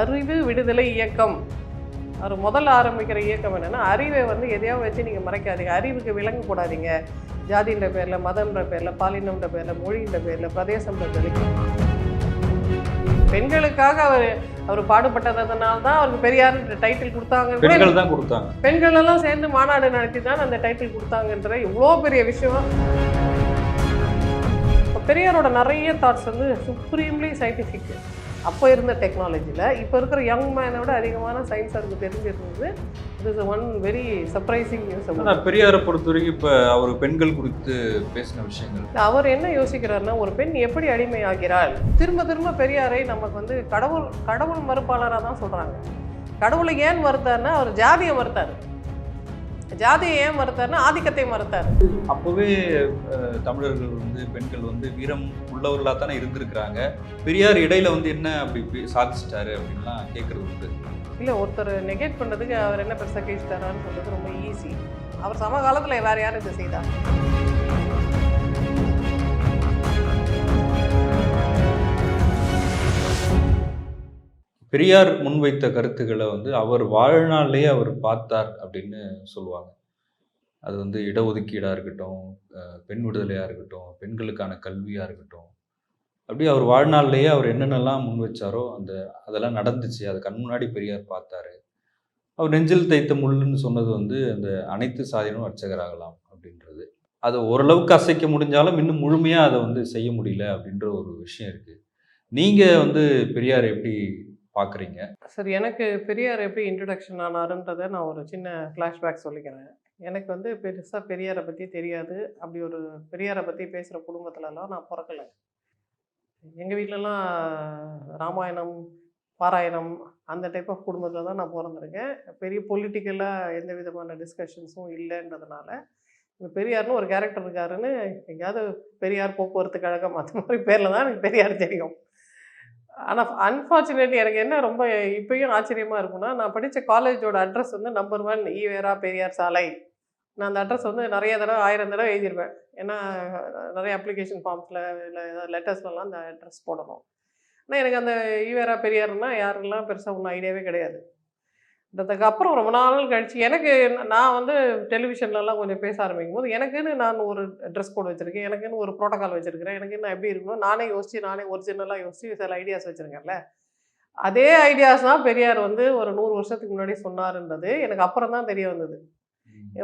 அறிவு விடுதலை இயக்கம். அவர் முதல்ல ஆரம்பிக்கிற இயக்கம் என்னன்னா அறிவை வந்து எதையாவது வச்சு நீங்கள் மறைக்காதீங்க. அறிவுக்கு விலங்கு போடாதீங்க ஜாதின்ற பேரில் மதம்ன்ற பேரில் பாலினம்ன்ற பேரில் மொழின்ற பேரில் பிரதேசம்ன்ற பேரில். பெண்களுக்காக அவர் அவர் பாடுபட்டதுனால தான் அவருக்கு பெரியார் டைட்டில் கொடுத்தாங்க பெண்கள் தான் கொடுத்தாங்க. பெண்கள் எல்லாம் சேர்ந்து மாநாடு நடத்தி தான் அந்த டைட்டில் கொடுத்தாங்கன்ற இவ்வளோ பெரிய விஷயம். பெரியாரோட நிறைய தாட்ஸ் வந்து சுப்ரீம்லி சயின்டிஃபிக் அப்போ இருந்த டெக்னாலஜியில் இப்போ இருக்கிற யங் மேனோட அதிகமான சயின்ஸ் அவருக்கு தெரிஞ்சிருந்தது. It is one very surprising news ஆனா பெரியாரை பொறுத்த வரைக்கும் இப்ப அவர் பெண்கள் குறித்து பேசின விஷயங்கள். அவர் என்ன யோசிக்கிறாருன்னா ஒரு பெண் எப்படி அடிமையாகிறாள்? திரும்ப திரும்ப பெரியாரை நமக்கு வந்து கடவுள் கடவுள் மறுப்பாளராக தான் சொல்கிறாங்க கடவுளை ஏன் மறுத்தாருன்னா அவர் ஜாதியை மறுத்தார் ஜாதியை ஏன் மறுத்தாருன்னா ஆதிக்கத்தை மறுத்தார். அப்பவே தமிழர்கள் வந்து பெண்கள் வந்து வீரம் உள்ளவர்களா தானே இருந்திருக்கிறாங்க. பெரியார் இடையில வந்து என்ன அப்படி சாதிச்சிட்டாரு அப்படின்லாம் கேட்கறது உண்டு. இல்லை ஒருத்தர் நெகேட் பண்ணுறதுக்கு அவர் என்ன பெருசாக கேட்டுட்டாரான்னு சொல்றது ரொம்ப ஈஸி அவர் சமகாலத்தில் வேறு யாரும் இதை செய்தார் பெரியார் முன்வைத்த கருத்துக்களை வந்து அவர் வாழ்நாளிலேயே அவர் பார்த்தார் அப்படின்னு சொல்லுவாங்க. அது வந்து இடஒதுக்கீடாக இருக்கட்டும் பெண் விடுதலையாக இருக்கட்டும் பெண்களுக்கான கல்வியாக இருக்கட்டும். அப்படி அவர் வாழ்நாளிலேயே அவர் என்னென்னலாம் முன் வச்சாரோ அந்த அதெல்லாம் நடந்துச்சு. அது கண் முன்னாடி பெரியார் பார்த்தாரு. அவர் நெஞ்சில் தைத்த முள்ளுன்னு சொன்னது வந்து அந்த அனைத்து சாதியினும் அர்ச்சகராகலாம் அப்படின்றது. அதை ஓரளவுக்கு அசைக்க முடிஞ்சாலும் இன்னும் முழுமையாக அதை வந்து செய்ய முடியல அப்படின்ற ஒரு விஷயம் இருக்குது நீங்கள் வந்து பெரியார் எப்படி பார்க்குறீங்க சரி எனக்கு பெரியார் எப்படி இன்ட்ரடக்ஷன் ஆனாருன்றதை நான் ஒரு சின்ன ஃப்ளாஷ்பேக் சொல்லிக்கிறேன். எனக்கு வந்து பெருசாக பெரியாரை பற்றி தெரியாது. அப்படி ஒரு பெரியாரை பற்றி பேசுகிற குடும்பத்துலலாம் நான் பிறக்கலை. எங்கள் வீட்டிலலாம் ராமாயணம் பாராயணம் அந்த டைப் ஆஃப் குடும்பத்தில் தான் நான் பிறந்திருக்கேன். பெரிய பொலிட்டிக்கலாக எந்த விதமான டிஸ்கஷன்ஸும் இல்லைன்றதுனால இந்த பெரியார்னு ஒரு கேரக்டர் இருக்காருன்னு எங்கேயாவது பெரியார் போக்குவரத்து கழகம் அந்த மாதிரி பேரில் தான் எனக்கு பெரியார் தெரியும். ஆனால் அன்ஃபார்ச்சுனேட்லி எனக்கு என்ன ரொம்ப இப்பயும் ஆச்சரியமாக இருக்கும்னா நான் படித்த காலேஜோட அட்ரஸ் வந்து நம்பர் ஒன் ஈவேரா பெரியார் சாலை. நான் அந்த அட்ரஸ் வந்து நிறைய தடவை ஆயிரம் தடவை எழுதிருவேன் ஏன்னா நிறைய அப்ளிகேஷன் ஃபார்ம்ஸில் இல்லை லெட்டர்ஸ்லலாம் அந்த அட்ரஸ் போடணும். ஆனால் எனக்கு அந்த ஈவேரா பெரியார்னால் யாருக்கெல்லாம் பெருசாக ஒன்றும் ஐடியாவே கிடையாது. அதுக்கு அப்புறம் ரொம்ப நாள் கழிச்சு எனக்கு நான் வந்து டெலிவிஷன்லலாம் கொஞ்சம் பேச ஆரம்பிக்கும் போது எனக்குன்னு நான் ஒரு ட்ரெஸ் கோட் வச்சுருக்கேன் எனக்குன்னு ஒரு ப்ரோட்டோகால் வச்சுருக்கிறேன் எனக்கு நான் எப்படி இருக்கணும் நானே யோசித்து நானே ஒரிஜினலாக யோசித்து சில ஐடியாஸ் வச்சுருக்கேன்ல. அதே ஐடியாஸ் தான் பெரியார் வந்து ஒரு நூறு வருஷத்துக்கு முன்னாடி சொன்னாருன்றது. எனக்கு அப்புறம் தான் தெரிய வந்தது.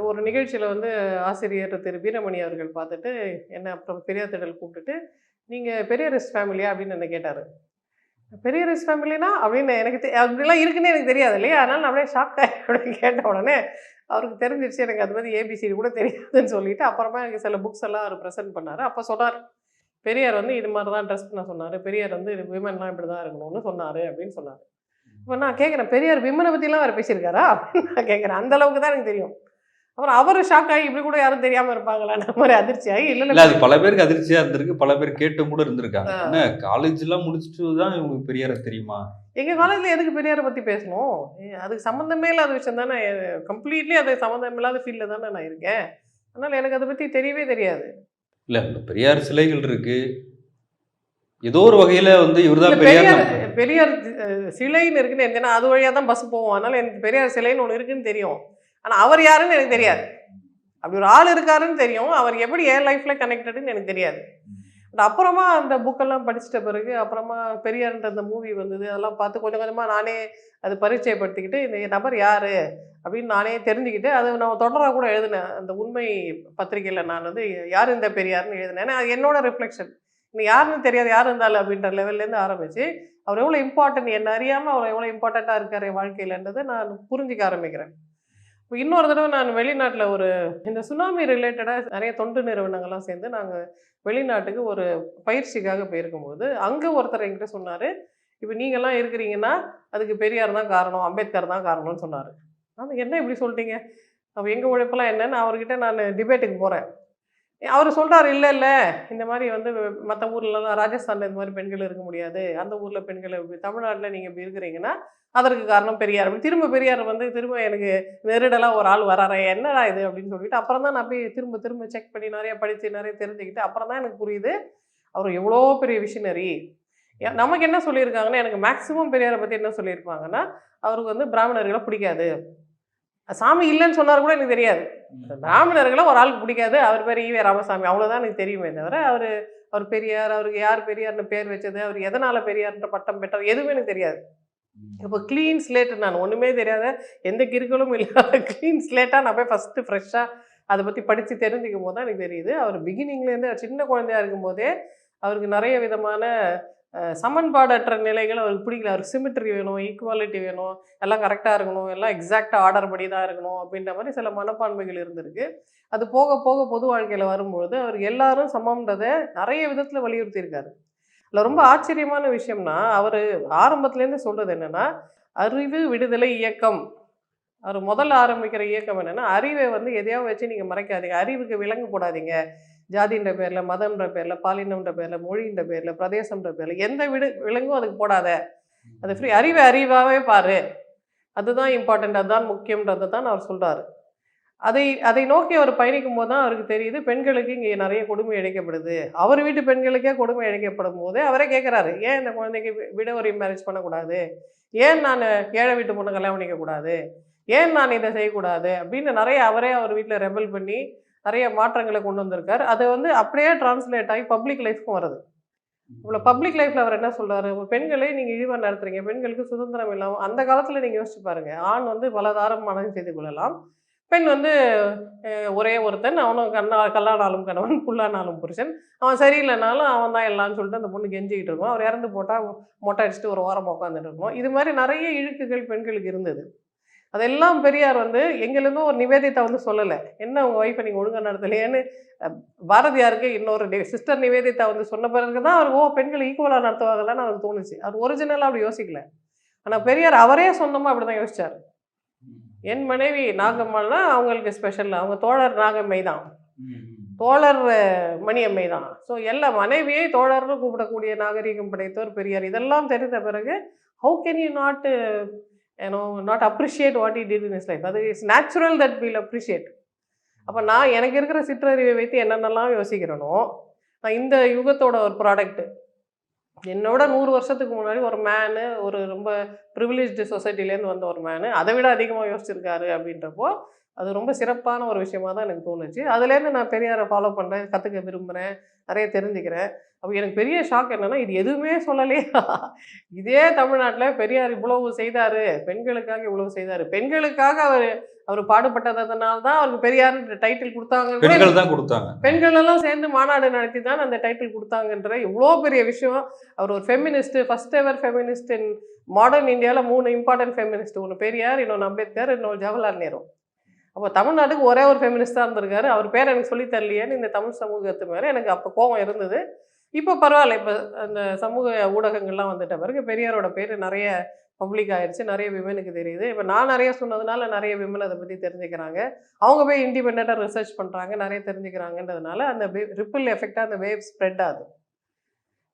ஒரு நிகழ்ச்சியில் வந்து ஆசிரியர் திரு வீரமணி அவர்கள் பார்த்துட்டு என்ன அப்புறம் பெரியார் திடல் கூப்பிட்டுட்டு நீங்கள் பெரியாரிஸ்ட் ஃபேமிலியா அப்படின்னு என்ன கேட்டார். பெரியாரிஸ்ட் ஃபேமிலினா அப்படின்னு எனக்கு அப்படிலாம் இருக்குன்னு எனக்கு தெரியாது இல்லையா? அதனால நான் அப்படியே ஷாக் அப்படின்னு கேட்ட உடனே அவருக்கு தெரிஞ்சிருச்சு எனக்கு அது மாதிரி ஏபிசிடி கூட தெரியாதுன்னு சொல்லிட்டு அப்புறமா எனக்கு சில புக்ஸ் எல்லாம் அவர் ப்ரெசென்ட் பண்ணார். அப்போ சொன்னார் பெரியார் வந்து இது மாதிரி தான் ட்ரெஸ் பண்ண சொன்னார். பெரியார் வந்து விமன்லாம் இப்படி தான் இருக்கணும்னு சொன்னார் அப்படின்னு சொன்னார். இப்போ நான் கேட்குறேன் பெரியார் விமனை பற்றிலாம் அவர் பேசியிருக்காரா? அப்படின்னு நான் கேட்குறேன் அந்த அளவுக்கு தான் எனக்கு தெரியும். அப்புறம் அவர் ஷாக் ஆகி இப்படி கூட யாரும் தெரியாமல் இருப்பாங்களா? அந்த மாதிரி அதிர்ச்சி ஆகி இல்லை. இல்ல அது பல பேருக்கு அதிர்ச்சியா இருந்திருக்கு. பல பேர் கேட்டும் கூட இருந்திருக்காங்க. என்ன காலேஜ் எல்லாம் முடிச்சுட்டு தான் இவங்களுக்கு பெரியார தெரியுமா? எங்கள் காலேஜில் எதுக்கு பெரியாரை பற்றி பேசணும்? அதுக்கு சம்மந்தமே இல்லாத விஷயம் தானே. கம்ப்ளீட்லி அது சம்மந்தம் இல்லாத ஃபீல்டில் தானே நான் இருக்கேன். அதனால் எனக்கு அதை பற்றி தெரியவே தெரியாது. இல்ல பெரியார் சிலைகள் இருக்கு. ஏதோ ஒரு வகையில வந்து இவர்தான் பெரியார் பெரியார் சிலைன்னு இருக்குன்னு தெரியும். அது வழியாக தான் பஸ் போவோம். அதனால் எனக்கு பெரியார் சிலைன்னு ஒன்று இருக்குன்னு தெரியும். ஆனால் அவர் யாருன்னு எனக்கு தெரியாது. அப்படி ஒரு ஆள் இருக்காருன்னு தெரியும். அவர் எப்படி என் லைஃப்பில் கனெக்டடுன்னு எனக்கு தெரியாது. பட் அப்புறமா அந்த புக்கெல்லாம் படிச்சிட்ட பிறகு அப்புறமா பெரியார்ன்ற அந்த மூவி வந்தது அதெல்லாம் பார்த்து கொஞ்சம் கொஞ்சமாக நானே அது பரிச்சயப்படுத்திக்கிட்டு இந்த நபர் யார் அப்படின்னு நானே தெரிஞ்சுக்கிட்டு அது நான் தொடராக கூட எழுதினேன். அந்த உண்மை பத்திரிகையில் நான் வந்து யார் இந்த பெரியார்னு எழுதினேன். ஏன்னா என்னோட ரிஃப்ளெக்ஷன் இன்னும் யாருன்னு தெரியாது யார் இருந்தாலும் அப்படின்ற லெவல்லேருந்து ஆரம்பிச்சு அவர் எவ்வளோ இம்பார்ட்டன்ட் என்ன அறியாமல் அவர் எவ்வளோ இம்பார்ட்டண்ட்டாக இருக்கார் என் வாழ்க்கையிலன்றதை நான் புரிஞ்சிக்க ஆரம்பிக்கிறேன். இன்னொரு தடவை நான் வெளிநாட்டில் ஒரு இந்த சுனாமி ரிலேட்டடாக நிறைய தொண்டு நிறுவனங்கள்லாம் சேர்ந்து நாங்கள் வெளிநாட்டுக்கு ஒரு பயிற்சிக்காக போயிருக்கும்போது அங்கே ஒருத்தர் என்கிட்ட சொன்னார் இப்போ நீங்கள்லாம் இருக்கிறீங்கன்னா அதுக்கு பெரியார் தான் காரணம் அம்பேத்கர் தான் காரணம்னு சொன்னார். ஆனால் என்ன இப்படி சொல்லிட்டீங்க? அப்போ எங்கள் உழைப்பெல்லாம் என்னன்னு அவர்கிட்ட நான் டிபேட்டுக்கு போகிறேன் அவர் சொல்கிறார் இல்லை இல்லை. இந்த மாதிரி வந்து மற்ற ஊர்லலாம் ராஜஸ்தானில் இந்த மாதிரி பெண்கள் இருக்க முடியாது. அந்த ஊரில் பெண்கள் தமிழ்நாட்டில் நீங்கள் இப்படி இருக்கிறீங்கன்னா அதற்கு காரணம் பெரியார். அப்படி திரும்ப பெரியார் வந்து திரும்ப எனக்கு நெருடலாக ஒரு ஆள் வராரே என்னடா இது? அப்படின்னு சொல்லிட்டு அப்புறம் தான் நான் போய் திரும்ப திரும்ப செக் பண்ணி நிறைய படித்து நிறைய தெரிஞ்சுக்கிட்டு அப்புறம் தான் எனக்கு புரியுது அவர் எவ்வளோ பெரிய விஷனரி நமக்கு என்ன சொல்லியிருக்காங்கன்னா எனக்கு மேக்ஸிமம் பெரியாரை பற்றி என்ன சொல்லியிருப்பாங்கன்னா அவருக்கு வந்து பிராமணர்களை பிடிக்காது. சாமி இல்லைன்னு சொன்னார் கூட எனக்கு தெரியாது. பிராமணர்களை ஒரு ஆளுக்கு பிடிக்காது. அவர் பேர் ஈவே ராமசாமி. அவ்வளோதான் எனக்கு தெரியுமே தவிர அவர் அவர் பெரியார் அவருக்கு யார் பெரியார்னு பேர் வச்சது அவர் எதனால் பெரியார்ன்ற பட்டம் பெற்றார் எதுவுமே எனக்கு தெரியாது. இப்போ க்ளீன் ஸ்லேட் நான் ஒன்றுமே தெரியாத எந்த கிறுக்களும் இல்லாத க்ளீன் ஸ்லேட்டாக நான் போய் ஃபஸ்ட்டு ஃப்ரெஷ்ஷாக அதை பற்றி படித்து தெரிஞ்சுக்கும் போது தான் எனக்கு தெரியுது. அவர் பிகினிங்லேருந்து சின்ன குழந்தையா இருக்கும்போதே அவருக்கு நிறைய விதமான சமன்பாடற்ற நிலைகள் அவருக்கு பிடிக்கல. அவருக்கு சிமிட்ரி வேணும் ஈக்குவாலிட்டி வேணும் எல்லாம் கரெக்டாக இருக்கணும் எல்லாம் எக்ஸாக்டாக ஆர்டர் படி தான் இருக்கணும் அப்படின்ற மாதிரி சில மனப்பான்மைகள் இருந்திருக்கு. அது போக போக பொது வாழ்க்கையில் வரும்பொழுது அவர் எல்லாரும் சமம்ன்றதை நிறைய விதத்தில் வலியுறுத்தியிருக்காரு. அதில் ரொம்ப ஆச்சரியமான விஷயம்னா அவர் ஆரம்பத்துலேருந்து சொல்கிறது என்னென்னா அறிவு விடுதலை இயக்கம். அவர் முதல்ல ஆரம்பிக்கிற இயக்கம் என்னென்னா அறிவை வந்து எதையாவது வச்சு நீங்கள் மறைக்காதீங்க. அறிவுக்கு விலங்கு போடாதீங்க. ஜாதின்ற பேரில் மதம்ன்ற பேரில் பாலினம்ன்ற பேரில் மொழின்ற பேரில் பிரதேசம்ன்ற பேரில் எந்த விடு விலங்கும் அதுக்கு போடாத. அது ஃப்ரீ அறிவை அறிவாகவே பாரு. அதுதான் இம்பார்ட்டண்ட் அதுதான் முக்கியன்றது தான் அவர் சொல்கிறாரு அதை அதை நோக்கி அவர் பயணிக்கும் போது தான் அவருக்கு தெரியுது பெண்களுக்கு இங்கே நிறைய கொடுமை இழைக்கப்படுது அவர் வீட்டு பெண்களுக்கே கொடுமை இழைக்கப்படும் போது அவரே கேட்குறாரு ஏன் இந்த குழந்தைக்கு வி- விடவரி மேரேஜ் பண்ணக்கூடாது? ஏன் நான் ஏழை வீட்டு பொண்ணு கல்யாணம் பண்ணிக்கக்கூடாது ஏன் நான் இதை செய்யக்கூடாது? அப்படின்னு நிறைய அவரே அவர் வீட்டில் ரெபல் பண்ணி நிறைய மாற்றங்களை கொண்டு வந்திருக்கார். அது வந்து அப்படியே டிரான்ஸ்லேட் ஆகி பப்ளிக் லைஃப்க்கும் வருது. இவ்வளோ பப்ளிக் லைஃப்பில் அவர் என்ன உங்க பெண்களை நீங்கள் இழிவாக நடத்துறீங்க. பெண்களுக்கு சுதந்திரம் இல்லாமல் அந்த காலத்தில் நீங்கள் யோசிச்சு பாருங்க. ஆண் வந்து பலதாரம் மனம் செய்து கொள்ளலாம். பெண் வந்து ஒரே ஒருத்தன். அவனும் கண்ணா கல்லானாலும் கணவன் புல்லானாலும் புருஷன். அவன் சரியில்லைனாலும் அவன் தான் எல்லாம்னு சொல்லிட்டு அந்த பொண்ணு கெஞ்சிக்கிட்டு இருக்கும். அவர் இறந்து போட்டால் மொட்டை அடிச்சுட்டு ஒரு ஓரமாக உட்காந்துட்டு இருக்கும். இது மாதிரி நிறைய இழுக்குகள் பெண்களுக்கு இருந்தது. அதெல்லாம் பெரியார் வந்து எங்கேருந்தும் ஒரு நிவேதித்தை வந்து சொல்லலை. என்ன உங்கள் ஒய்ஃபை நீங்கள் ஒழுங்காக நடத்தலையேன்னு? பாரதியாருக்கு இன்னொரு சிஸ்டர் நிவேதிதா வந்து சொன்ன பிறகு தான் அவர் ஓ பெண்கள் ஈக்குவலாக நடத்துவாங்களான்னு அவருக்கு தோணுச்சு. அவர் ஒரிஜினலாக அப்படி யோசிக்கல. ஆனால் பெரியார் அவரே சொந்தமாக அப்படி தான் யோசித்தார் என் மனைவி நாகம்மாள்னா அவங்களுக்கு ஸ்பெஷல் அவங்க தோழர் நாகம்மை தான். தோழர் மணியம்மை தான். ஸோ எல்லா மனைவியை தோழர்னு கூப்பிடக்கூடிய நாகரிகம் படைத்தவர் பெரியார். இதெல்லாம் தெரிந்த பிறகு ஹவு கேன் யூ நாட் ஏனோ not appreciate what it did in his life அது is natural that we'll appreciate அப்போ நான் எனக்கு இருக்கிற சிற்றறிவை வைத்து என்னென்னலாம் யோசிக்கிறேனோ நான் இந்த யுகத்தோட ஒரு ப்ராடக்ட்டு என்னோட நூறு வருஷத்துக்கு முன்னாடி ஒரு மேனு ஒரு ரொம்ப ப்ரிவிலேஜ்டு சொசைட்டிலேருந்து வந்த ஒரு மேனு அதை விட அதிகமாக யோசிச்சிருக்காரு அப்படின்றப்போ அது ரொம்ப சிறப்பான ஒரு விஷயமா தான் எனக்கு தோணுச்சு. அதுலேருந்து நான் பெரியாரை ஃபாலோ பண்ணுறேன் கற்றுக்க விரும்புகிறேன் நிறைய தெரிஞ்சுக்கிறேன். அப்போ எனக்கு பெரிய ஷாக் என்னன்னா இது எதுவுமே சொல்லலையா? இதே தமிழ்நாட்டில் பெரியார் இவ்வளவு செய்தார் பெண்களுக்காக இவ்வளவு செய்தார். பெண்களுக்காக அவர் அவர் பாடுபட்டதுனால தான் அவருக்கு பெரியார் டைட்டில் கொடுத்தாங்க பெண்கள் தான் கொடுத்தாங்க. பெண்கள் எல்லாம் சேர்ந்து மாநாடு நடத்தி தான் அந்த டைட்டில் கொடுத்தாங்கன்ற இவ்வளோ பெரிய விஷயம். அவர் ஒரு feminist first ever feminist in modern இந்தியாவில் மூணு இம்பார்ட்டன்ட் ஃபெமினிஸ்ட் ஒன்று பெரியார் இன்னொன்று அம்பேத்கர் இன்னொன்று ஜவஹர்லால் நேரு. அப்போ தமிழ்நாட்டுக்கு ஒரே ஒரு ஃபெமினிஸ்டாக இருந்திருக்காரு. அவர் பேர் எனக்கு சொல்லி தரலையேன்னு இந்த தமிழ் சமூகத்து மேலே எனக்கு அப்போ கோபம் இருந்தது. இப்போ பரவாயில்ல. இப்போ அந்த சமூக ஊடகங்கள்லாம் வந்துட்ட பிறகு பெரியாரோட பேர் நிறைய பப்ளிக் ஆயிடுச்சு நிறைய விமனுக்கு தெரியுது. இப்போ நான் நிறைய சொன்னதுனால நிறைய விமன் அதை பற்றி தெரிஞ்சுக்கிறாங்க. அவங்க போய் இண்டிபெண்ட்டாக ரிசர்ச் பண்ணுறாங்க நிறைய தெரிஞ்சுக்கிறாங்கன்றதுனால அந்த ரிப்பிள் எஃபெக்டாக அந்த வேவ் ஸ்ப்ரெட் ஆகுது.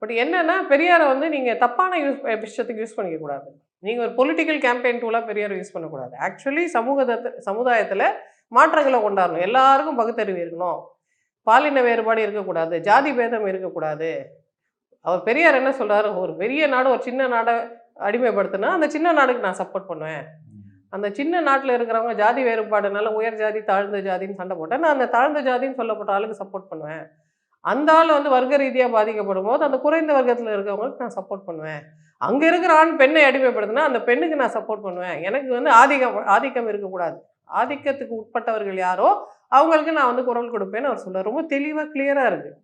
பட் என்னென்னா பெரியாரை வந்து நீங்கள் தப்பான யூஸ் விஷயத்துக்கு யூஸ் பண்ணிக்கக்கூடாது. நீங்கள் ஒரு பொலிட்டிக்கல் கேம்பெயின் டூலாக பெரியார் யூஸ் பண்ணக்கூடாது. ஆக்சுவலி சமூகத்தை சமுதாயத்தில் மாற்றங்களை கொண்டாடணும். எல்லாருக்கும் பகுத்தறிவு இருக்கணும். பாலின வேறுபாடு இருக்கக்கூடாது ஜாதி பேதம் இருக்கக்கூடாது. அவர் பெரியார் என்ன சொல்கிறாரு ஒரு பெரிய நாடு ஒரு சின்ன நாடை அடிமைப்படுத்தினா அந்த சின்ன நாடுக்கு நான் சப்போர்ட் பண்ணுவேன். அந்த சின்ன நாட்டில் இருக்கிறவங்க ஜாதி வேறுபாடுனால உயர் ஜாதி தாழ்ந்த ஜாதின்னு சண்டை போட்டேன் நான் அந்த தாழ்ந்த ஜாதின்னு சொல்லப்பட்ட ஆளுக்கு சப்போர்ட் பண்ணுவேன். அந்த ஆள் வந்து வர்க்க ரீதியாக பாதிக்கப்படும் போது அந்த குறைந்த வர்க்கத்தில் இருக்கிறவங்களுக்கு நான் சப்போர்ட் பண்ணுவேன். அங்கே இருக்கிற ஆண் பெண்ணை அடிமைப்படுத்தினா அந்த பெண்ணுக்கு நான் சப்போர்ட் பண்ணுவேன். எனக்கு வந்து ஆதிக்கம் ஆதிக்கம் இருக்கக்கூடாது. ஆதிக்கத்துக்கு உட்பட்டவர்கள் யாரோ அவங்களுக்கு நான் வந்து குரல் கொடுப்பேன்னு அவர் சொல்றார். ரொம்ப தெளிவாக கிளியராக இருக்குது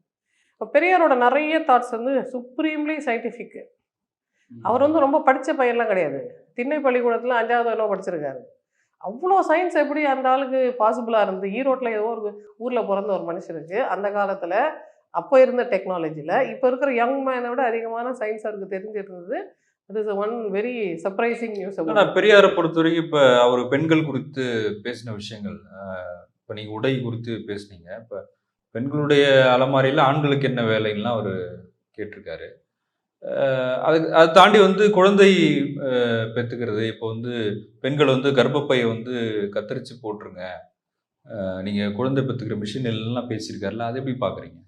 இப்போ பெரியாரோட நிறைய தாட்ஸ் வந்து சுப்ரீம்லி சயின்டிஃபிக் அவர் வந்து ரொம்ப படித்த பையன்லாம் கிடையாது. திண்ணை பள்ளிக்கூடத்தில் அஞ்சாவது என்ன படிச்சிருக்காரு. அவ்வளோ சயின்ஸ் எப்படி அந்த ஆளுக்கு பாசிபிளாக இருந்து ஈரோட்டில் ஏதோ ஒரு ஊரில் பிறந்த ஒரு மனுஷனுக்கு அந்த காலத்தில் அப்போ இருந்த டெக்னாலஜியில் இப்போ இருக்கிற யங் மேனை விட அதிகமான சயின்ஸ் அவருக்கு தெரிஞ்சிருந்தது. It is one very surprising news ஆனா பெரியாரை பொறுத்த வரைக்கும் இப்ப அவர் பெண்கள் குறித்து பேசின விஷயங்கள் இப்போ நீங்கள் உடை குறித்து பேசுனீங்க. இப்போ பெண்களுடைய அலமாரியில் ஆண்களுக்கு என்ன வேலைலாம் அவர் கேட்டிருக்காரு. அது அதை தாண்டி வந்து குழந்தை பெற்றுக்கிறது பெத்துக்கிறது. இப்போ வந்து பெண்கள் வந்து கர்ப்பப்பையை வந்து கத்தரிச்சு போட்டுருங்க. நீங்கள் குழந்தை பெற்றுக்கிற மிஷின் எல்லாம் பேசியிருக்காருல அதை எப்படி பார்க்குறீங்க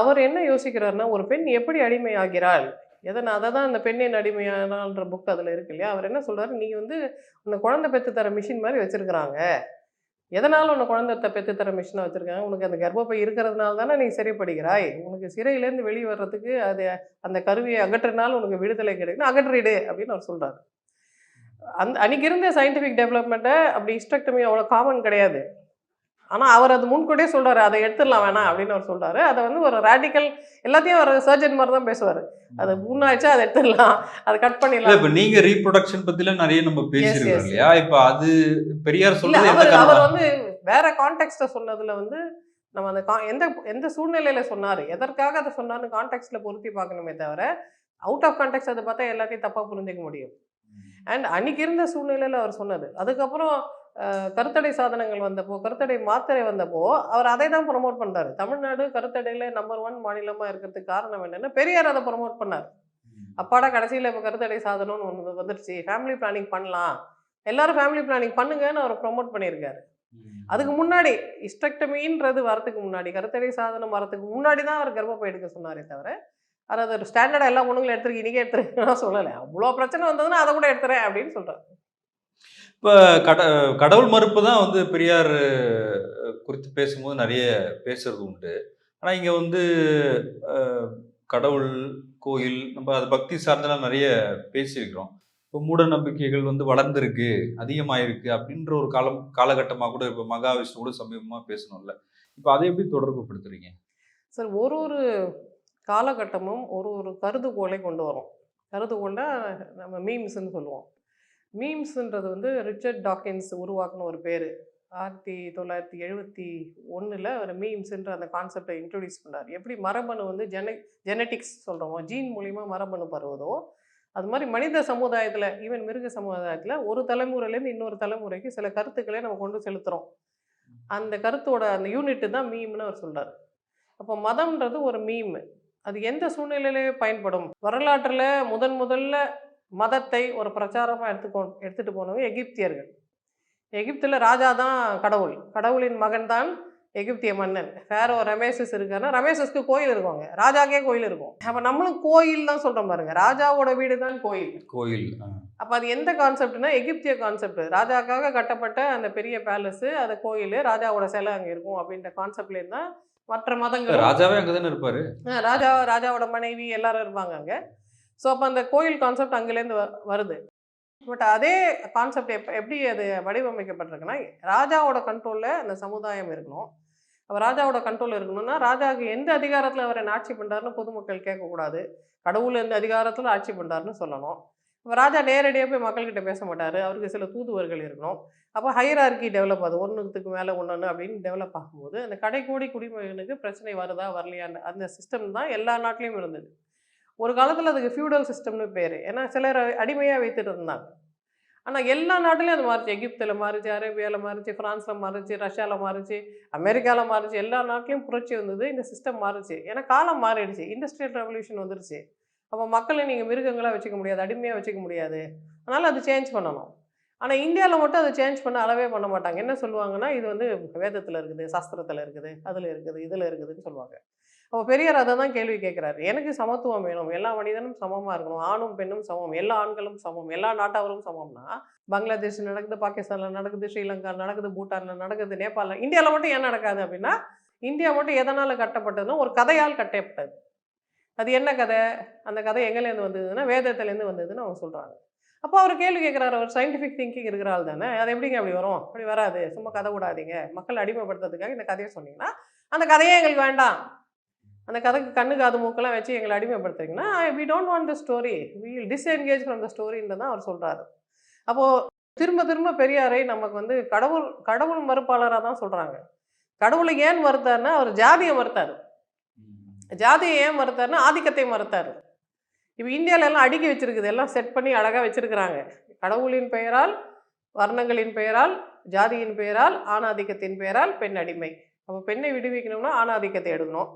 அவர் என்ன யோசிக்கிறாருன்னா ஒரு பெண் எப்படி அடிமை ஆகிறாள் எதனா அதை தான் அந்த பெண்ணின் அடிமையானான்ற புக் அதில் இருக்கு இல்லையா? அவர் என்ன சொல்கிறார் நீ வந்து அந்த குழந்தை பெற்று தர மிஷின் மாதிரி வச்சுருக்குறாங்க. எதனால் உன்னை குழந்தை பெற்று தர மிஷினாக வச்சுருக்காங்க? உனக்கு அந்த கர்ப்பப்பை இருக்கிறதுனால தானே நீ சிறைப்படுகிறாய்? உனக்கு சிறையிலேருந்து வெளியே வர்றதுக்கு அது அந்த கருவியை அகற்றினால் உனக்கு விடுதலை கிடைக்கும். அகற்றிடு அப்படின்னு அவர் சொல்கிறார் அந்த அன்றைக்கி இருந்த சயின்டிஃபிக் டெவலப்மெண்ட்டை அப்படி இஸ்ட்ரக்டமி அவ்வளோ காமன் கிடையாது. ஆனால் அவர் அது முன்கூட்டியே சொல்றாரு அதை எடுத்துடலாம் வேணாம் அப்படின்னு அவர் சொல்றாரு. அதை வந்து ஒரு ரேடிக்கல் எல்லாத்தையும் அவர் சர்ஜன் மாதிரி தான் பேசுவார். அது முன்னாச்சா அதை எடுத்துடலாம் அதை கட் பண்ணிடலாம். இப்ப நீங்க ரீப்ரொடக்ஷன் பத்திலாம் நிறைய நம்ம பேசியிருக்கோம். இல்லையா? இப்ப அது பெரியார் எந்த அவர்? வந்து வேற கான்டெக்ட்ல சொன்னதுல வந்து நம்ம அந்த கா- எந்த எந்த சூழ்நிலையில சொன்னாரு எதற்காக அதை சொன்னாருன்னு கான்டெக்ட்ல பொருத்தி பார்க்கணுமே தவிர அவுட் ஆஃப் கான்டெக்ட் அதை பார்த்தா எல்லாத்தையும் தப்பா புரிஞ்சுக்க முடியும். அண்ட் அன்னைக்கு இருந்த சூழ்நிலையில அவர் சொன்னது. அதுக்கப்புறம் கருத்தடை சாதனங்கள் வந்தப்போ கருத்தடை மாத்திரை வந்தப்போ அவர் அதை தான் ப்ரொமோட் பண்றாரு. தமிழ்நாடு கருத்தடையில நம்பர் ஒன் மாநிலமா இருக்கிறதுக்கு காரணம் என்னன்னா பெரியார் அதை ப்ரொமோட் பண்ணார். அப்பாடா கடைசியில் இப்போ கருத்தடை சாதனம்னு ஒன்று வந்துருச்சு. ஃபேமிலி பிளானிங் பண்ணலாம். எல்லாரும் ஃபேமிலி பிளானிங் பண்ணுங்கன்னு அவர் ப்ரொமோட் பண்ணியிருக்காரு. அதுக்கு முன்னாடி இஸ்டக்டமின்றது வரதுக்கு முன்னாடி கருத்தடை சாதனம் வரதுக்கு முன்னாடி தான் அவர் கர்ப்பப்பை எடுக்க சொன்னாரே தவிர அவர் அது ஒரு ஸ்டாண்டர்டாக எல்லா பொண்ணுங்களும் எடுத்துருக்கு இன்றைக்கே எடுத்துருக்கேன் சொல்லலை. அவ்வளோ பிரச்சனை வந்ததுன்னா அதை கூட எடுத்துறேன் அப்படின்னு சொல்கிறார் இப்போ கட கடவுள் மறுப்பு தான் வந்து பெரியார் குறித்து பேசும்போது நிறைய பேசுறது உண்டு. ஆனால் இங்கே வந்து கடவுள் கோயில் நம்ம அது பக்தி சார்ந்தெல்லாம் நிறைய பேசியிருக்கிறோம். இப்போ மூட நம்பிக்கைகள் வந்து வளர்ந்துருக்கு அதிகமாயிருக்கு அப்படின்ற ஒரு காலம் காலகட்டமாக கூட இப்போ மகாவிஷ்ணு கூட சமீபமாக பேசணும்ல. இப்போ அதை எப்படி தொடர்பு படுத்துறீங்க சார் ஒரு ஒரு காலகட்டமும் ஒரு ஒரு கருதுகோளை கொண்டு வரும். கருதுகோளை நம்ம மீம்ஸ்ன்னு சொல்லுவோம். மீம்ஸுன்றது வந்து ரிச்சர்ட் டாக்கின்ஸ் உருவாக்குன ஒரு பேர். ஆயிரத்தி தொள்ளாயிரத்தி எழுபத்தி ஒன்றில் அவர் மீம்ஸுன்ற அந்த கான்செப்டை இன்ட்ரடியூஸ் பண்ணார். எப்படி மரபணு வந்து ஜென ஜெனட்டிக்ஸ் சொல்கிறோமோ ஜீன் மூலிமா மரபணு பருவதோ அது மாதிரி மனித சமுதாயத்தில் ஈவன் மிருக சமுதாயத்தில் ஒரு தலைமுறையிலேருந்து இன்னொரு தலைமுறைக்கு சில கருத்துக்களை நம்ம கொண்டு செலுத்துகிறோம் அந்த கருத்தோட அந்த யூனிட்டு தான் மீம்னு அவர் சொல்கிறார் அப்போ மதம்ன்றது ஒரு மீம். அது எந்த சூழ்நிலையிலேயே பயன்படும்? வரலாற்றில் முதன் முதல்ல மதத்தை ஒரு பிரச்சாரமாக எடுத்துக்கோ எடுத்துகிட்டு போனவங்க எகிப்தியர்கள். எகிப்தில் ராஜா தான் கடவுள். கடவுளின் மகன் தான் எகிப்திய மன்னன். ஃபேரோ ரமேசஸ் இருக்காருன்னா ரமேசஸ்க்கு கோயில் இருக்குவாங்க. ராஜாக்கே கோயில் இருக்கும். அப்போ நம்மளும் கோயில் தான் சொல்கிறோம் பாருங்க. ராஜாவோட வீடு தான் கோயில். கோயில் அப்போ அது எந்த கான்செப்ட்னா எகிப்திய கான்செப்ட் ராஜாக்காக கட்டப்பட்ட அந்த பெரிய பேலஸு அந்த கோயில் ராஜாவோட சிலை அங்கே இருக்கும் அப்படின்ற கான்செப்ட்ல இருந்தால் மற்ற மதங்கள் ராஜாவே அங்கதானே இருப்பாரு? ராஜா ராஜாவோட மனைவி எல்லாரும் இருப்பாங்க அங்கே. ஸோ அப்போ அந்த கோயில் கான்செப்ட் அங்கேருந்து வருது. பட் அதே கான்செப்ட் எப் எப்படி அது வடிவமைக்கப்பட்டிருக்குன்னா ராஜாவோட கண்ட்ரோலில் அந்த சமுதாயம் இருக்கணும். அப்போ ராஜாவோட கண்ட்ரோல் இருக்கணும்னா ராஜாவுக்கு எந்த அதிகாரத்தில் அவர் என்ன ஆட்சி பண்ணுறாருன்னு பொதுமக்கள் கேட்கக்கூடாது. கடவுள் எந்த அதிகாரத்தில் ஆட்சி பண்ணுறாருன்னு சொல்லணும். இப்போ ராஜா நேரடியாக போய் மக்கள்கிட்ட பேச மாட்டார். அவருக்கு சில தூதுவர்கள் இருக்கணும். அப்போ ஹையரார்கி டெவலப் ஆகுது. ஒன்றுத்துக்கு மேலே ஒன்று அப்படின்னு டெவலப் ஆகும்போது அந்த கடைக்கோடி குடிமகனுக்கு பிரச்சனை வருதா வரலையான்னு அந்த சிஸ்டம் தான் எல்லா நாட்டிலையும் இருந்தது. ஒரு காலத்தில் அதுக்கு ஃபியூடல் சிஸ்டம்னு பேர். ஏன்னா சிலர் அடிமையாக வைத்துட்டு இருந்தாங்க. ஆனால் எல்லா நாட்டிலையும் அது மாறிச்சு. எகிப்தில் மாறிச்சு அரேபியாவில் மாறிச்சு ஃப்ரான்ஸில் மாறிச்சு ரஷ்யாவில் மாறிச்சு அமெரிக்காவில் மாறிச்சு எல்லா நாட்டிலையும் புரட்சி வந்தது. இந்த சிஸ்டம் மாறிச்சு. ஏன்னா காலம் மாறிடுச்சு. இண்டஸ்ட்ரியல் ரெவல்யூஷன் வந்துருச்சு. அப்போ மக்களை நீங்கள் மிருகங்களாக வச்சுக்க முடியாது அடிமையாக வச்சுக்க முடியாது. அதனால் அது சேஞ்ச் பண்ணணும். ஆனால் இந்தியாவில் மட்டும் அதை சேஞ்ச் பண்ண அளவே பண்ண மாட்டாங்க. என்ன சொல்லுவாங்கன்னா இது வந்து வேதத்தில் இருக்குது சாஸ்திரத்தில் இருக்குது அதில் இருக்குது இதில் இருக்குதுன்னு சொல்லுவாங்க. அப்போ பெரியார் அதை தான் கேள்வி கேட்குறாரு. எனக்கு சமத்துவம் வேணும். எல்லா மனிதனும் சமமாக இருக்கணும். ஆணும் பெண்ணும் சமம். எல்லா ஆண்களும் சமம். எல்லா நாட்டவரும் சமம்னா பங்களாதேஷ் நடக்குது பாகிஸ்தானில் நடக்குது ஸ்ரீலங்கா நடக்குது பூட்டானில் நடக்குது நேபாளில் இந்தியாவில் மட்டும் ஏன் நடக்காது அப்படின்னா இந்தியா மட்டும் எதனால் கட்டப்பட்டதுன்னா ஒரு கதையால் கட்டப்பட்டது. அது என்ன கதை? அந்த கதை எங்கேலேருந்து வந்ததுன்னா வேதத்துலேருந்து வந்ததுன்னு அவங்க சொல்கிறாங்க அப்போ அவர் கேள்வி கேட்குறாரு. அவர் சயின்டிஃபிக் திங்கிங் இருக்கிற ஆள் தானே. அது எப்படிங்க அப்படி வரும்? அப்படி வராது. சும்மா கதை விடாதீங்க மக்கள் அடிமைப்படுத்துறதுக்காக இந்த கதையை சொன்னீங்கன்னா அந்த கதையே எங்களுக்கு வேண்டாம். அந்த கதைக்கு கண்ணு காது மூக்கெல்லாம் வச்சு எங்களை அடிமைப்படுத்துறீங்கன்னா we don't want the story we will disengage from the ஸ்டோரின்னு தான் அவர் சொல்கிறாரு அப்போது திரும்ப திரும்ப பெரியாரை நமக்கு வந்து கடவுள் கடவுள் மறுப்பாளராக தான் சொல்கிறாங்க கடவுளை ஏன் மறுத்தாருன்னா அவர் ஜாதியை மறுத்தார். ஜாதியை ஏன் மறுத்தாருன்னா ஆதிக்கத்தை மறுத்தார். இப்போ இந்தியாவில எல்லாம் அடுக்கி வச்சிருக்குது. எல்லாம் செட் பண்ணி அழகாக வச்சிருக்கிறாங்க. கடவுளின் பெயரால் வர்ணங்களின் பெயரால் ஜாதியின் பெயரால் ஆணாதிக்கத்தின் பெயரால் பெண் அடிமை. அப்போ பெண்ணை விடுவிக்கணும்னா ஆணாதிக்கத்தை எடுக்கணும்.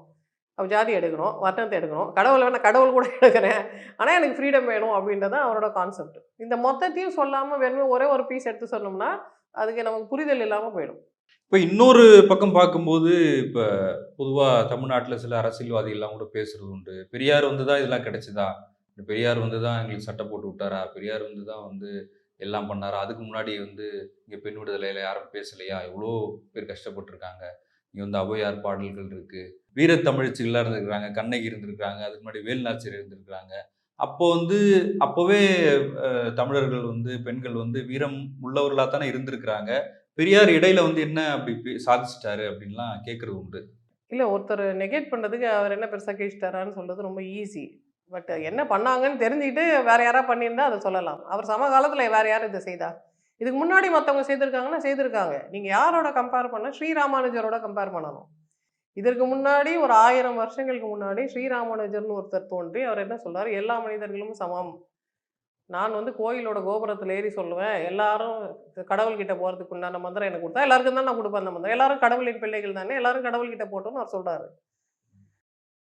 அவன் ஜாதி எடுக்கணும் வர்ணத்தை எடுக்கணும். கடவுள் வேணால் கடவுள் கூட எடுக்கிறேன். ஆனால் எனக்கு ஃப்ரீடம் வேணும் அப்படின்றது அவரோட கான்செப்ட் இந்த மொத்தத்தையும் சொல்லாமல் வேணுமே ஒரே ஒரு பீஸ் எடுத்து சொன்னோம்னா அதுக்கு நமக்கு புரிதல் இல்லாமல் போயிடும். இப்போ இன்னொரு பக்கம் பார்க்கும்போது இப்போ பொதுவாக தமிழ்நாட்டில் சில அரசியல்வாதிகள்லாம் கூட பேசுறது உண்டு. பெரியார் வந்து தான் இதெல்லாம் கிடைச்சதா? இந்த பெரியார் வந்து தான் எங்களுக்கு சட்டை போட்டு விட்டாரா? பெரியார் வந்து தான் வந்து எல்லாம் பண்ணாரா? அதுக்கு முன்னாடி வந்து இங்கே பெண் விடுதலையில் யாரும் பேசலையா? எவ்வளோ பேர் கஷ்டப்பட்டிருக்காங்க. இங்கே வந்து ஔவையார் பாடல்கள் இருக்குது வீரத்தமிழ்ச்சிகளாக இருந்திருக்கிறாங்க கண்ணகி இருந்திருக்கிறாங்க அதுக்கு முன்னாடி வேலுநாச்சியர் இருந்திருக்கிறாங்க. அப்போ வந்து அப்போவே தமிழர்கள் வந்து பெண்கள் வந்து வீரம் உள்ளவர்களாக தானே இருந்திருக்கிறாங்க. பெரியார் இடையில வந்து என்ன அப்படி சாதிச்சிட்டாரு அப்படின்லாம் கேட்கறது உண்டு. இல்லை ஒருத்தர் நெகேட் பண்ணுறதுக்கு அவர் என்ன பெருசாக கேச்சிட்டாரான்னு சொல்கிறது ரொம்ப ஈஸி. பட் என்ன பண்ணாங்கன்னு தெரிஞ்சுக்கிட்டு வேற யாராவது பண்ணியிருந்தா அதை சொல்லலாம். அவர் சமகாலத்தில் வேற யாரும் இதை செய்தா? இதுக்கு முன்னாடி மற்றவங்க செய்திருக்காங்கன்னா செய்திருக்காங்க. நீங்கள் யாரோட கம்பேர் பண்ண ஸ்ரீராமானுஜரோட கம்பேர் பண்ணணும். இதற்கு முன்னாடி ஒரு ஆயிரம் வருஷங்களுக்கு முன்னாடி ஸ்ரீராமானுஜர்னு ஒருத்தர் தோன்றி அவர் என்ன சொல்றாரு? எல்லா மனிதர்களும் சமம். நான் வந்து கோயிலோட கோபுரத்தில் ஏறி சொல்லுவேன். எல்லாரும் கடவுள்கிட்ட போகிறதுக்கு உண்டான மந்திரம் எனக்கு கொடுத்தா எல்லாருக்கும் தான் நான் கொடுப்பேன் அந்த மந்திரம். எல்லாரும் கடவுளின் பிள்ளைகள் தானே? எல்லாரும் கடவுள்கிட்ட போட்டோம்னு அவர் சொல்றாரு.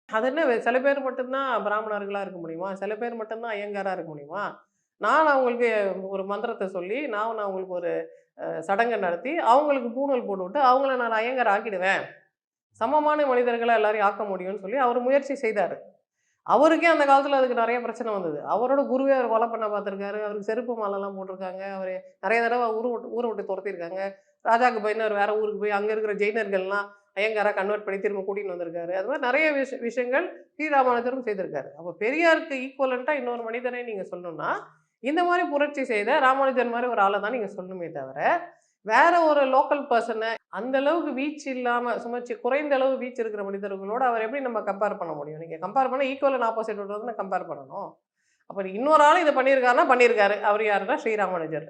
அது என்ன? சில பேர் மட்டும்தான் பிராமணர்களாக இருக்க முடியுமா? சில பேர் மட்டும்தான் ஐயங்காராக இருக்க முடியுமா? நான் அவங்களுக்கு ஒரு மந்திரத்தை சொல்லி நான் நான் அவங்களுக்கு ஒரு சடங்கை நடத்தி அவங்களுக்கு பூணூல் போட்டுவிட்டு அவங்கள நான் ஐயங்கார் ஆக்கிடுவேன் சமமான மனிதர்களை எல்லாரையும் ஆக்க முடியும்னு சொல்லி அவர் முயற்சி செய்தார். அவருக்கே அந்த காலத்தில் அதுக்கு நிறைய பிரச்சனை வந்தது. அவரோட குருவே அவர் கொலை பண்ண பார்த்துருக்காரு. அவருக்கு செருப்பு மாலைலாம் போட்டிருக்காங்க. அவர் நிறைய தடவை ஊர் விட்டு ஊரை விட்டு துரத்திருக்காங்க ராஜாக்கு பயந்து அவர் வேற ஊருக்கு போய் அங்கே இருக்கிற ஜெயினர்கள்லாம் ஐயங்காரா கன்வெர்ட் பண்ணி திரும்ப கூட்டின்னு வந்திருக்காரு. அது மாதிரி நிறைய விஷ விஷயங்கள் ஸ்ரீராமானுஜரும் செய்திருக்காரு. அப்போ பெரியாருக்கு ஈக்குவலண்ட்டாக இன்னொரு மனிதனை நீங்கள் சொல்லணும்னா இந்த மாதிரி புரட்சி செய்த ராமானுஜர் மாதிரி ஒரு ஆளை தான் நீங்கள் சொல்லணுமே தவிர வேற ஒரு லோக்கல் பர்சனை அந்த அளவுக்கு வீச்சு இல்லாமல் சுமச்சி குறைந்த அளவு வீச்சு இருக்கிற மனிதர்களோட அவர் எப்படி நம்ம கம்பேர் பண்ண முடியும்? நீங்கள் கம்பேர் பண்ண ஈக்குவல் அண்ட் ஆப்போசிட் தான் கம்பேர் பண்ணணும். அப்போ இன்னொரு ஆள் இதை பண்ணியிருக்காருன்னா பண்ணியிருக்காரு. அவர் யாருன்னா ஸ்ரீராமானுஜர்.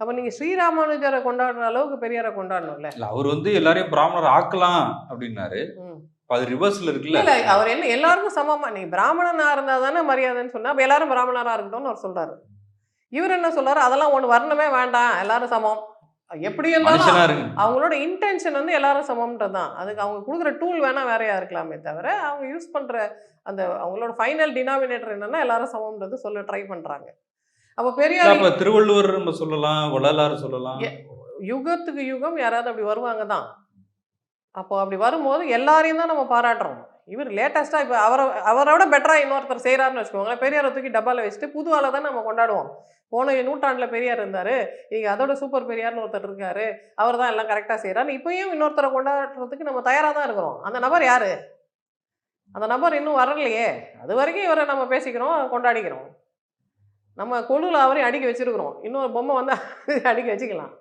அப்போ நீங்கள் ஸ்ரீராமானுஜரை கொண்டாடுற அளவுக்கு பெரியாரை கொண்டாடணும்ல? இல்ல அவர் வந்து எல்லாரையும் பிராமணர் ஆக்கலாம் அப்படின்னாரு. அது ரிவர்ஸ்ல இருக்குல்ல? இல்ல அவர் என்ன எல்லாருக்கும் சமமா. நீ பிராமணனா இருந்தா தானே மரியாதைன்னு சொன்னா அப்ப எல்லாரும் பிராமணரா இருக்கட்டும்னு அவர் சொல்றாரு. இவர் என்ன சொல்றாரு அதெல்லாம் ஒண்ணு வரணுமே வேண்டாம். எல்லாரும் சமம். எப்படி இருக்கு அவங்களோட இன்டென்ஷன் வந்து எல்லாரும் சமம்ன்றது தான் அதுக்கு அவங்க கொடுக்குற டூல் வேணா வேறையா இருக்கலாமே தவிர அவங்க யூஸ் பண்ற அந்த அவங்களோட ஃபைனல் டினாமினேட்டர் என்னன்னா எல்லாரும் சமம்ன்றது சொல்ல ட்ரை பண்றாங்க. அப்போ பெரியார் திருவள்ளுவர் நம்ம சொல்லலாம் வள்ளலார் சொல்லலாம். யுகத்துக்கு யுகம் யாராவது அப்படி வருவாங்க தான் அப்போ அப்படி வரும்போது எல்லாரையும் தான் நம்ம பாராட்டுறோம். இவர் லேட்டஸ்ட்டாக இப்போ அவரை அவரோட பெட்டராக இன்னொருத்தர் செய்கிறாருன்னு வச்சுக்கோங்களேன். பெரியாரை தூக்கி டப்பாவில் வச்சுட்டு புது ஆளை தான் நம்ம கொண்டாடுவோம். போன நூற்றாண்டில் பெரியார் இருந்தார். இங்கே அதோட சூப்பர் பெரியார்னு ஒருத்தர் இருக்கார். அவர் தான் எல்லாம் கரெக்டாக செய்கிறாரு இப்பயும் இன்னொருத்தரை கொண்டாடுறதுக்கு நம்ம தயாராக தான் இருக்கிறோம். அந்த நபர் யார்? அந்த நபர் இன்னும் வரலையே. அது வரைக்கும் இவரை நம்ம பேசிக்கிறோம் கொண்டாடிக்கிறோம். நம்ம கொழுவில் அவரையும் அடிக்க வச்சிருக்கிறோம். இன்னொரு பொம்மை வந்து அடிக்க வச்சுக்கலாம்.